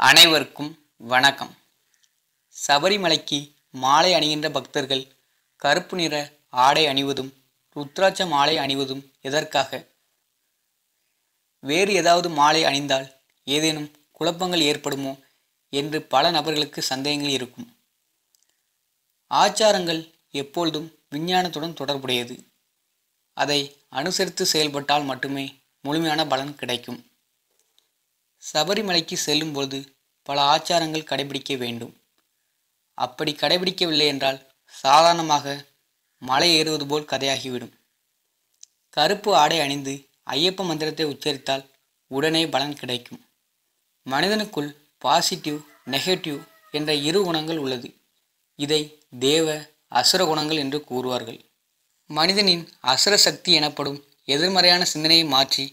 அனைவருக்கும் வணக்கம். சபரிமலைக்கு மாலை அணிகின்ற பக்தர்கள் கருப்பு நிற ஆடை அணிவதும் ருத்ராட்ச மாலை அணிவதும் எதற்காக? வேறு ஏதாவது மாலை அணிந்தால் ஏதேனும் குழப்பங்கள் ஏற்படுமோ என்று பல நபர்களுக்கு சந்தேகங்கள் இருக்கும். ஆச்சாரங்கள் எப்பொழுதும் விஞ்ஞானத்துடன் தொடர்புடையது. அதை அனுசரித்து செயல்பட்டால் மட்டுமே முழுமையான பலன் கிடைக்கும். சபரிமலைக்கு செல்லும்போது பல ஆச்சாரங்கள் கடைபிடிக்க வேண்டும். அப்படி கடைபிடிக்கவில்லை என்றால் சாதாரணமாக மலை ஏறுவது போல் கதையாகிவிடும். கருப்பு ஆடை அணிந்து ஐயப்ப மந்திரத்தை உச்சரித்தால் உடனே பலன் கிடைக்கும். மனிதனுக்குள் பாசிட்டிவ் நெகட்டிவ் என்ற இரு குணங்கள் உள்ளது. இதை தேவ அசுர குணங்கள் என்று கூறுவார்கள். மனிதனின் அசுர சக்தி எனப்படும் எதிர்மறையான சிந்தனையை மாற்றி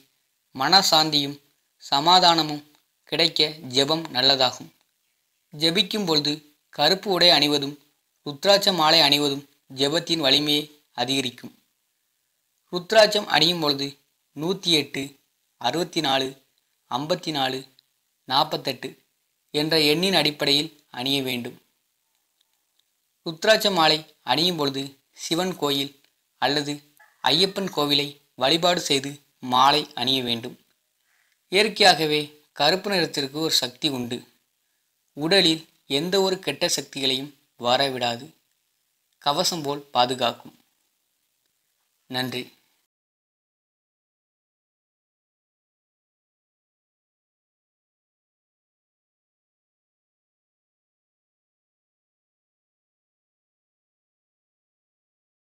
மனசாந்தியும் சமாதானமும் கிடைக்க ஜெபம் நல்லதாகும். ஜெபிக்கும் பொழுது கருப்பு உடை அணிவதும் ருத்ராட்ச மாலை அணிவதும் ஜெபத்தின் வலிமையை அதிகரிக்கும். ருத்ராட்சம் அணியும் பொழுது நூற்றி எட்டு அறுபத்தி நாலு ஐம்பத்தி நாலு நாற்பத்தெட்டு என்ற எண்ணின் அடிப்படையில் அணிய வேண்டும். ருத்ராட்ச மாலை அணியும் பொழுது சிவன் கோயில் அல்லது ஐயப்பன் கோவிலை வழிபாடு செய்து மாலை அணிய வேண்டும். இயற்கையாகவே கருப்பு நிறத்திற்கு ஒரு சக்தி உண்டு. உடலில் எந்த ஒரு கெட்ட சக்திகளையும் வரவிடாது. கவசம் போல் பாதுகாக்கும். நன்றி.